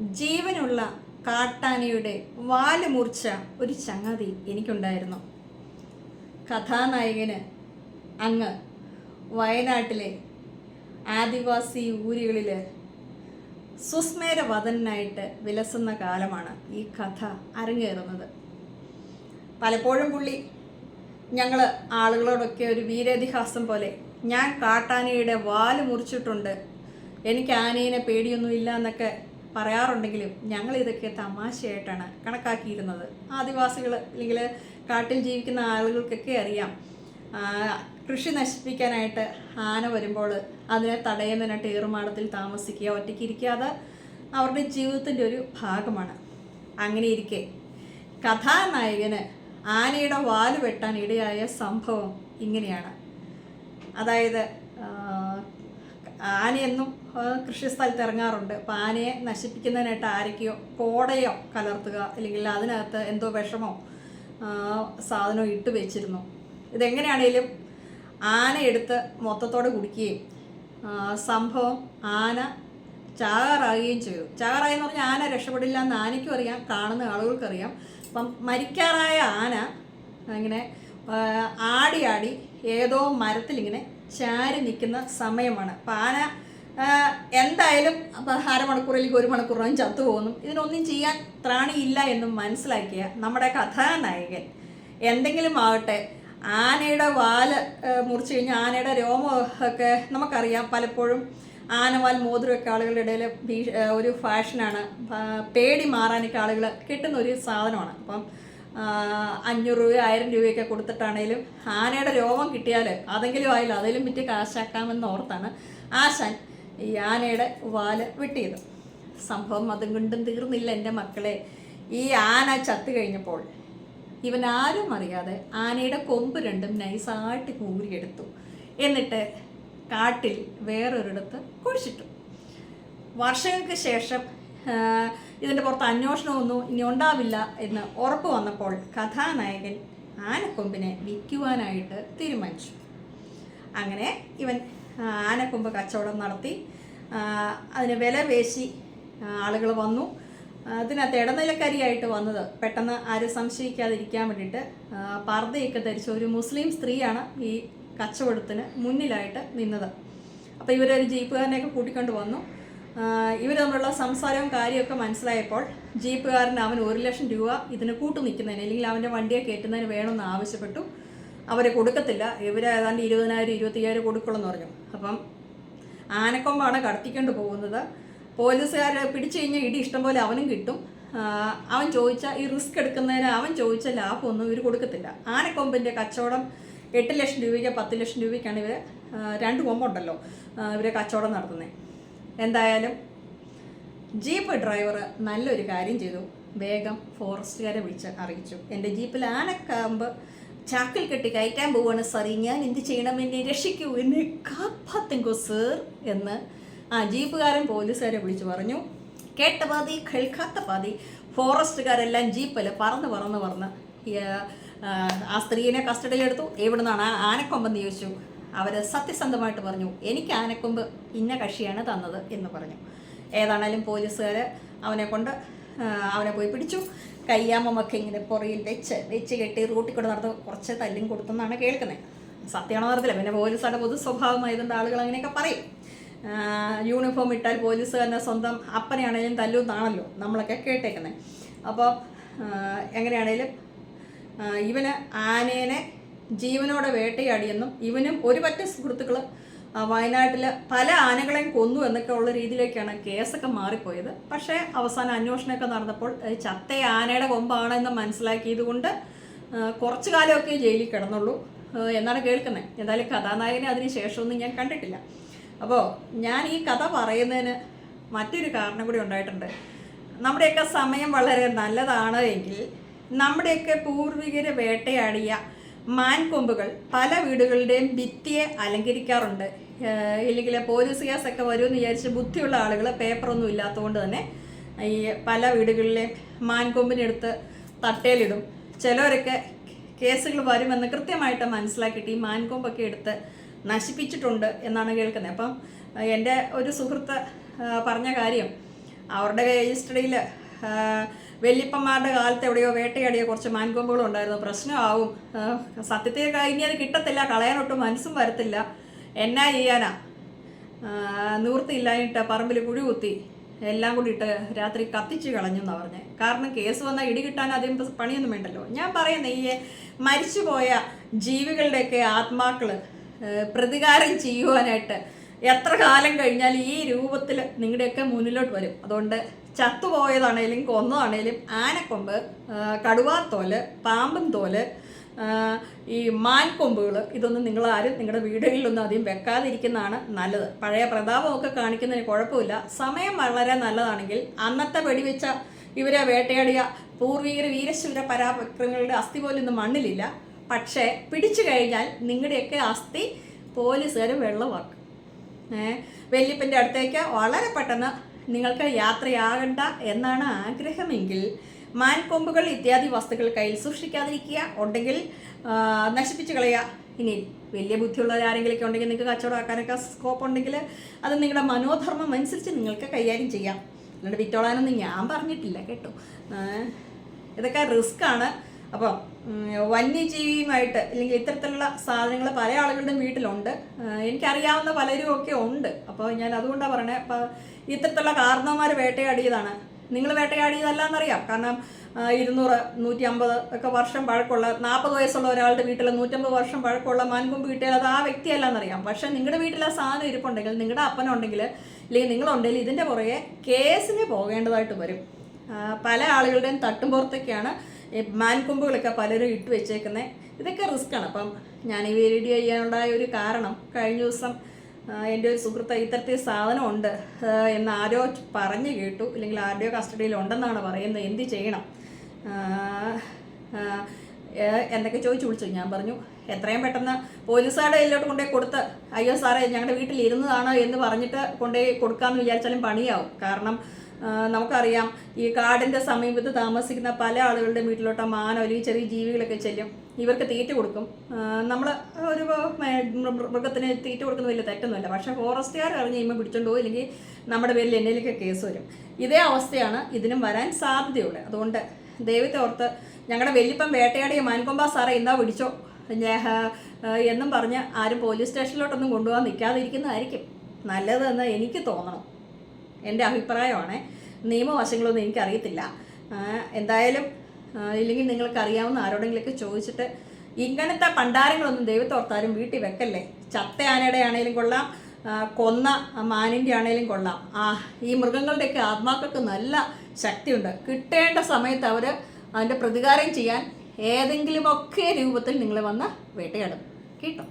ജീവനുള്ള കാട്ടാനയുടെ വാൽ മുറിച്ച ഒരു ചങ്ങാതി എനിക്കുണ്ടായിരുന്നു. കഥാനായകന് അങ്ങ് വയനാട്ടിലെ ആദിവാസി ഊരുകളിൽ സുസ്മേരവദനായിട്ട് വിലസുന്ന കാലമാണ് ഈ കഥ അരങ്ങേറുന്നത്. പലപ്പോഴും പുള്ളി ഞങ്ങൾ ആളുകളോടൊക്കെ ഒരു വീരേതിഹാസം പോലെ ഞാൻ കാട്ടാനയുടെ വാൽ മുറിച്ചിട്ടുണ്ട്. എനിക്ക് ആനേനെ പേടിയൊന്നുമില്ല എന്നൊക്കെ പറയാറുണ്ടെങ്കിലും ഞങ്ങൾ ഇതൊക്കെ തമാശയായിട്ടാണ് കണക്കാക്കിയിരുന്നത്. ആദിവാസികൾ അല്ലെങ്കിൽ കാട്ടിൽ ജീവിക്കുന്ന ആളുകൾക്കൊക്കെ അറിയാം. കൃഷി നശിപ്പിക്കാനായിട്ട് ആന വരുമ്പോൾ അതിനെ തടയുന്നതിനായിട്ട് ഏറുമാടത്തിൽ താമസിക്കുക ഒറ്റയ്ക്ക് ഇരിക്കാതെ അവരുടെ ജീവിതത്തിന്റെ ഒരു ഭാഗമാണ്. അങ്ങനെ ഇരിക്കെ കഥാനായകന് ആനയുടെ വാൽ വെട്ടാൻ ഇടയായ സംഭവം ഇങ്ങനെയാണ്. അതായത് ആനയെന്നും കൃഷി കൃഷിസ്ഥലത്ത് ഇറങ്ങാറുണ്ട്. അപ്പോൾ ആനയെ നശിപ്പിക്കുന്നതിനായിട്ട് ആരൊക്കെയോ കോടയോ കലർത്തുക അല്ലെങ്കിൽ അതിനകത്ത് എന്തോ വിഷമോ സാധനമോ ഇട്ട് വെച്ചിരുന്നു. ഇതെങ്ങനെയാണേലും ആന എടുത്ത് മൊത്തത്തോടെ കുടിക്കുകയും സംഭവം ആന ചാകാറാകുകയും ചെയ്തു. ചാകാറായി എന്ന് പറഞ്ഞാൽ ആന രക്ഷപ്പെടില്ല എന്ന് ആനയ്ക്കും അറിയാം കാണുന്ന ആളുകൾക്കറിയാം അപ്പം മരിക്കാറായ ആന ഇങ്ങനെ ആടി ആടി ഏതോ മരത്തിലിങ്ങനെ ചാരി നിൽക്കുന്ന സമയമാണ്. പാന എന്തായാലും അപ്പം അരമണിക്കൂറിലേക്ക് ഒരു മണിക്കൂറിനും ചത്തുപോകുന്നു ഇതിനൊന്നും ചെയ്യാൻ ത്രാണിയില്ല എന്നും മനസ്സിലാക്കിയ നമ്മുടെ കഥാനായകൻ എന്തെങ്കിലും ആവട്ടെ ആനയുടെ വാൽ മുറിച്ച് കഴിഞ്ഞാൽ ആനയുടെ രോമം ഒക്കെ നമുക്കറിയാം പലപ്പോഴും ആനവാൽ മോതിരമൊക്കെ ആളുകളുടെ ഇടയിൽ ഒരു ഫാഷനാണ്. പേടി മാറാനൊക്കെ ആളുകൾ കിട്ടുന്ന ഒരു സാധനമാണ്. അപ്പം അഞ്ഞൂറ് രൂപ ആയിരം രൂപയൊക്കെ കൊടുത്തിട്ടാണേലും ആനയുടെ രോമം കിട്ടിയാൽ അതെങ്കിലും ആയില്ല. അതെങ്കിലും വിറ്റ് കാശാക്കാമെന്ന് ഓർത്താണ് ആശാൻ ഈ ആനയുടെ വാൽ വെട്ടിയത്. സംഭവം അതും കൊണ്ടും തീർന്നില്ല എന്റെ മക്കളെ. ഈ ആന ചത്തു കഴിഞ്ഞപ്പോൾ ഇവൻ ആരും അറിയാതെ ആനയുടെ കൊമ്പ് രണ്ടും നൈസായിട്ട് കൂരിയെടുത്തു. എന്നിട്ട് കാട്ടിൽ വേറൊരിടത്ത് കുഴിച്ചിട്ടു. വർഷങ്ങൾക്ക് ശേഷം ഇതിന്റെ പുറത്ത് അന്വേഷണമൊന്നും ഇനി ഉണ്ടാവില്ല എന്ന് ഉറപ്പ് വന്നപ്പോൾ കഥാനായകൻ ആനക്കൊമ്പിനെ വിൽക്കുവാനായിട്ട് തീരുമാനിച്ചു. അങ്ങനെ ഇവൻ ആനക്കൊമ്പ് കച്ചവടം നടത്തി അതിന് വില പേശി ആളുകൾ വന്നു. അതിനകത്ത് ഇടനിലക്കാരിയായിട്ട് വന്നത് പെട്ടെന്ന് ആരും സംശയിക്കാതിരിക്കാൻ വേണ്ടിയിട്ട് പർദ്ദയൊക്കെ ധരിച്ച ഒരു മുസ്ലിം സ്ത്രീയാണ് ഈ കച്ചവടത്തിന് മുന്നിലായിട്ട് നിന്നത്. അപ്പോൾ ഇവരൊരു ജീപ്പുകാരനെയൊക്കെ കൂട്ടിക്കൊണ്ട് വന്നു. ഇവർ തമ്മിലുള്ള സംസാരവും കാര്യമൊക്കെ മനസ്സിലായപ്പോൾ ജീപ്പുകാരൻ അവൻ ഒരു ലക്ഷം രൂപ ഇതിന് കൂട്ടു നിൽക്കുന്നതിന് അല്ലെങ്കിൽ അവന്റെ വണ്ടിയെ കയറ്റുന്നതിന് വേണമെന്ന് ആവശ്യപ്പെട്ടു. അവരെ കൊടുക്കത്തില്ല. ഇവർ ഏതാണ്ട് ഇരുപതിനായിരം ഇരുപത്തിയ്യായിരം കൊടുക്കുള്ളൂ പറഞ്ഞു. അപ്പം ആനക്കൊമ്പാണ് കടത്തിക്കൊണ്ട് പോകുന്നത്. പോലീസുകാരെ പിടിച്ചു കഴിഞ്ഞാൽ ഇടി ഇഷ്ടം പോലെ അവനും കിട്ടും. അവൻ ചോദിച്ച ഈ റിസ്ക് എടുക്കുന്നതിന് അവൻ ചോദിച്ച ലാഭമൊന്നും ഇവർ കൊടുക്കത്തില്ല. ആനക്കൊമ്പിന്റെ കച്ചവടം എട്ട് ലക്ഷം രൂപയ്ക്ക് പത്ത് ലക്ഷം രൂപയ്ക്കാണ് ഇവർ രണ്ട് കൊമ്പുണ്ടല്ലോ ഇവരെ കച്ചവടം നടത്തുന്നത് എന്തായാലും ജീപ്പ് ഡ്രൈവർ നല്ലൊരു കാര്യം ചെയ്തു. വേഗം ഫോറസ്റ്റുകാരെ വിളിച്ച് അറിയിച്ചു. എന്റെ ജീപ്പിൽ ആനക്കാമ്പ് ചാക്കിൽ കെട്ടി കയറ്റാൻ പോവാണ് സാറി. ഞാൻ എന്ത് ചെയ്യണം? എന്നെ രക്ഷിക്കൂ. എന്നെ കാപ്പാത്തെങ്കോ സർ എന്ന് ആ ജീപ്പുകാരൻ പോലീസുകാരെ വിളിച്ചു പറഞ്ഞു. കേട്ട പാതി കേൾക്കാത്ത പാതി ഫോറസ്റ്റുകാരെല്ലാം ജീപ്പിൽ പറന്ന് പറന്ന് പറന്ന് ആ, സ്ത്രീനെ കസ്റ്റഡിയിലെടുത്തു. എവിടെ നിന്നാണ് ആനക്കൊമ്പെന്ന് ചോദിച്ചു. അവർ സത്യസന്ധമായിട്ട് പറഞ്ഞു എനിക്ക് ആനക്കൊമ്പ് ഇന്ന കക്ഷിയാണ് തന്നത് എന്ന് പറഞ്ഞു. ഏതാണേലും പോലീസുകാർ അവനെ കൊണ്ട് അവനെ പോയി പിടിച്ചു. കയ്യാമ്മൊക്കെ ഇങ്ങനെ പുറയിൽ വെച്ച് വെച്ച് കെട്ടി റൂട്ടിൽ കൂടെ നടന്ന് കുറച്ച് തല്ലും കൊടുത്തെന്നാണ് കേൾക്കുന്നത് സത്യമാണോ അറിയത്തില്ല. പിന്നെ പോലീസുകാരുടെ പൊതു സ്വഭാവമായതുകൊണ്ട് ആളുകൾ അങ്ങനെയൊക്കെ പറയും. യൂണിഫോം ഇട്ടാൽ പോലീസുകാരനെ സ്വന്തം അപ്പനെയാണേലും തല്ലുന്നാണല്ലോ നമ്മളൊക്കെ കേട്ടേക്കുന്നത് അപ്പോൾ എങ്ങനെയാണേലും ഇവന് ആനേനെ ജീവനോടെ വേട്ടയാടിയെന്നും ഇവനും ഒരു പറ്റ സുഹൃത്തുക്കൾ വയനാട്ടിൽ പല ആനകളെയും കൊന്നു എന്നൊക്കെ ഉള്ള രീതിയിലേക്കാണ് കേസൊക്കെ മാറിപ്പോയത്. പക്ഷേ അവസാനം അന്വേഷണമൊക്കെ നടന്നപ്പോൾ ചത്ത ആനയുടെ കൊമ്പാണെന്ന് മനസ്സിലാക്കിയത് കൊണ്ട് കുറച്ചു കാലമൊക്കെ ജയിലിൽ കിടന്നുള്ളൂ. എന്നാണ് കേൾക്കുന്നത് എന്തായാലും കഥാനായകനെ അതിന് ശേഷമൊന്നും ഞാൻ കണ്ടിട്ടില്ല. അപ്പോൾ ഞാൻ ഈ കഥ പറയുന്നതിന് മറ്റൊരു കാരണം കൂടി ഉണ്ടായിട്ടുണ്ട്. നമ്മുടെയൊക്കെ സമയം വളരെ നല്ലതാണ് എങ്കിൽ നമ്മുടെയൊക്കെ പൂർവികരെ വേട്ടയാടിയ മാൻകൊമ്പുകൾ പല വീടുകളുടെയും ഭിത്തിയെ അലങ്കരിക്കാറുണ്ട്. ഇല്ലെങ്കിൽ പോലീസ് ഒക്കെ വരുമെന്ന് വിചാരിച്ച് ബുദ്ധിയുള്ള ആളുകൾ പേപ്പറൊന്നും ഇല്ലാത്തതുകൊണ്ട് തന്നെ ഈ പല വീടുകളിലെയും മാൻകൊമ്പിനെടുത്ത് തട്ടയിലിടും ചിലവരൊക്കെ കേസുകൾ വരുമെന്ന് കൃത്യമായിട്ട് മനസ്സിലാക്കിയിട്ട് ഈ മാൻകൊമ്പൊക്കെ എടുത്ത് നശിപ്പിച്ചിട്ടുണ്ട് എന്നാണ് കേൾക്കുന്നത്. അപ്പം എന്റെ ഒരു സുഹൃത്ത് പറഞ്ഞ കാര്യം അവരുടെ രജിസ്റ്ററിയിൽ വല്യപ്പന്മാരുടെ കാലത്ത് എവിടെയോ വേട്ടയാടിയ കുറച്ച് മാൻകൊമ്പുകളും ഉണ്ടായിരുന്നു. പ്രശ്നമാവും. സത്യത്തെ ഇനി അത് കിട്ടത്തില്ല. കളയാനൊട്ടും മനസ്സും വരത്തില്ല. എന്നാ ചെയ്യാനാ? നിവൃത്തിയില്ലായിട്ട് പറമ്പിൽ കുഴി കുത്തി എല്ലാം കൂടി ഇട്ട് രാത്രി കത്തിച്ച് കളഞ്ഞു എന്നാണ് പറഞ്ഞത് കാരണം കേസ് വന്നാൽ ഇടി കിട്ടാൻ അധികം പണിയൊന്നും വേണ്ടല്ലോ. ഞാൻ പറയുന്നത് ഈ മരിച്ചുപോയ ജീവികളുടെയൊക്കെ ആത്മാക്കൾ പ്രതികാരം ചെയ്യുവാനായിട്ട് എത്ര കാലം കഴിഞ്ഞാൽ ഈ രൂപത്തിൽ നിങ്ങളുടെയൊക്കെ മുന്നിലോട്ട് വരും. അതുകൊണ്ട് ചത്തുപോയതാണേലും കൊന്നതാണേലും ആനക്കൊമ്പ് കടുവാത്തോൽ പാമ്പൻ തോൽ ഈ മാൻകൊമ്പുകൾ ഇതൊന്നും നിങ്ങൾ ആരും നിങ്ങളുടെ വീടുകളിലൊന്നും അധികം വെക്കാതിരിക്കുന്നതാണ് നല്ലത്. പഴയ പ്രതാപമൊക്കെ കാണിക്കുന്നതിന് കുഴപ്പമില്ല. സമയം വളരെ നല്ലതാണെങ്കിൽ അന്നത്തെ വെടിവെച്ച ഇവരെ വേട്ടയാടിയ പൂർവീകർ വീരശൂര പരാക്രമങ്ങളുടെ അസ്ഥി പോലും ഇന്ന് മണ്ണിലില്ല. പക്ഷേ പിടിച്ചു കഴിഞ്ഞാൽ നിങ്ങളുടെയൊക്കെ അസ്ഥി പോലീസുകാർ വെള്ളമാക്കും. ഏഹ് വല്യപ്പന്റെ അടുത്തേക്ക് വളരെ പെട്ടെന്ന് നിങ്ങൾക്ക് യാത്രയാകണ്ട എന്നാണ് ആഗ്രഹമെങ്കിൽ മാൻകൊമ്പുകൾ ഇത്യാദി വസ്തുക്കൾ കയ്യിൽ സൂക്ഷിക്കാതിരിക്കുക. ഉണ്ടെങ്കിൽ നശിപ്പിച്ച് കളയുക. ഇനി വലിയ ബുദ്ധിയുള്ളവരാരെങ്കിലൊക്കെ ഉണ്ടെങ്കിൽ നിങ്ങൾക്ക് കച്ചവടമാക്കാനൊക്കെ സ്കോപ്പ് ഉണ്ടെങ്കിൽ അത് നിങ്ങളുടെ മനോധർമ്മം അനുസരിച്ച് നിങ്ങൾക്ക് കൈകാര്യം ചെയ്യാം. അല്ലാണ്ട് വിറ്റോളാനൊന്നും ഞാൻ പറഞ്ഞിട്ടില്ല കേട്ടോ. ഇതൊക്കെ റിസ്ക് ആണ്. അപ്പം വന്യജീവിയുമായിട്ട് അല്ലെങ്കിൽ ഇത്തരത്തിലുള്ള സാധനങ്ങൾ പല ആളുകളുടെ വീട്ടിലുണ്ട്. എനിക്കറിയാവുന്ന പലരും ഒക്കെ ഉണ്ട്. അപ്പോൾ ഞാൻ അതുകൊണ്ടാണ് പറയണേ അപ്പോൾ ഇത്തരത്തിലുള്ള കാരണവന്മാർ വേട്ടയാടിയതാണ്. നിങ്ങൾ വേട്ടയാടിയതല്ല എന്നറിയാം കാരണം ഇരുന്നൂറ് നൂറ്റി അമ്പത് ഒക്കെ വർഷം പഴക്കമുള്ള നാൽപ്പത് വയസ്സുള്ള ഒരാളുടെ വീട്ടിൽ നൂറ്റമ്പത് വർഷം പഴക്കമുള്ള മാൻകൊമ്പ് കിട്ടിയാൽ അത് ആ വ്യക്തിയല്ല എന്നറിയാം പക്ഷേ നിങ്ങളുടെ വീട്ടിൽ ആ സാധനം ഇരിപ്പുണ്ടെങ്കിൽ നിങ്ങളുടെ അപ്പനുണ്ടെങ്കിൽ അല്ലെങ്കിൽ നിങ്ങളുണ്ടെങ്കിൽ ഇതിന്റെ പുറകെ കേസിന് പോകേണ്ടതായിട്ട് വരും. പല ആളുകളുടെയും തട്ടുംപുറത്തൊക്കെയാണ് ഈ മാൻകൊമ്പുകളൊക്കെ പലരും ഇട്ട് വെച്ചേക്കുന്നത് ഇതൊക്കെ റിസ്ക്കാണ് അപ്പം ഞാൻ ഈ വീഡിയോ ചെയ്യാനുണ്ടായ ഒരു കാരണം കഴിഞ്ഞ ദിവസം എന്റെ ഒരു സുഹൃത്ത് ഇത്തരത്തിൽ സാധനം ഉണ്ട് എന്ന് ആരോ പറഞ്ഞു കേട്ടു. ഇല്ലെങ്കിൽ ആരുടെയോ കസ്റ്റഡിയിൽ ഉണ്ടെന്നാണ് പറയുന്നത്. എന്ത് ചെയ്യണം? എന്നൊക്കെ ചോദിച്ചു വിളിച്ചു. ഞാൻ പറഞ്ഞു എത്രയും പെട്ടെന്ന് പോലീസുകാരുടെ കയ്യിലോട്ട് കൊണ്ടുപോയി കൊടുത്ത് അയ്യോ സാറേ ഞങ്ങളുടെ വീട്ടിൽ ഇരുന്നതാണ് എന്ന് പറഞ്ഞിട്ട് കൊണ്ടുപോയി കൊടുക്കാമെന്ന് വിചാരിച്ചാലും പണിയാവും. കാരണം നമുക്കറിയാം ഈ കാടിന്റെ സമീപത്ത് താമസിക്കുന്ന പല ആളുകളുടെ വീട്ടിലോട്ട് മാനോ അല്ലെങ്കിൽ ചെറിയ ജീവികളൊക്കെ ചെല്ലും. ഇവർക്ക് തീറ്റ കൊടുക്കും. നമ്മൾ ഒരു മൃഗത്തിന് തീറ്റ കൊടുക്കുന്ന വലിയ തെറ്റൊന്നുമില്ല. പക്ഷേ ഫോറസ്റ്റുകാർ അറിഞ്ഞ് കഴിയുമ്പോൾ പിടിച്ചോണ്ട് പോകും ഇല്ലെങ്കിൽ നമ്മുടെ പേരിൽ എന്നതിലേക്ക് കേസ് വരും. ഇതേ അവസ്ഥയാണ് ഇതിനും വരാൻ സാധ്യതയുള്ളത്. അതുകൊണ്ട് ദൈവത്തെ ഓർത്ത് ഞങ്ങളുടെ വലിയപ്പം വേട്ടയാടിയ മാൻകൊമ്പ സാറേ എന്താ പിടിച്ചോ എന്നും പറഞ്ഞ് ആരും പോലീസ് സ്റ്റേഷനിലോട്ടൊന്നും കൊണ്ടുപോകാൻ നിൽക്കാതിരിക്കുന്നതായിരിക്കും നല്ലതെന്ന് എനിക്ക് തോന്നണം. എന്റെ അഭിപ്രായമാണ്. നിയമവശങ്ങളൊന്നും എനിക്കറിയത്തില്ല. എന്തായാലും ഇല്ലെങ്കിൽ നിങ്ങൾക്ക് അറിയാവുന്ന ആരോടെങ്കിലൊക്കെ ചോദിച്ചിട്ട് ഇങ്ങനത്തെ പണ്ടാരങ്ങളൊന്നും ദൈവത്തോർത്താരും വീട്ടിൽ വെക്കല്ലേ? ചത്ത ആനയുടെ ആണേലും കൊള്ളാം കൊന്ന മാനിന്റെ ആണേലും കൊള്ളാം. ആ ഈ മൃഗങ്ങളുടെയൊക്കെ ആത്മാക്കൾക്ക് നല്ല ശക്തിയുണ്ട്. കിട്ടേണ്ട സമയത്ത് അവർ അതിന്റെ പ്രതികാരം ചെയ്യാൻ ഏതെങ്കിലുമൊക്കെ രൂപത്തിൽ നിങ്ങൾ വന്ന് വേട്ടയാടും. കേട്ടോ?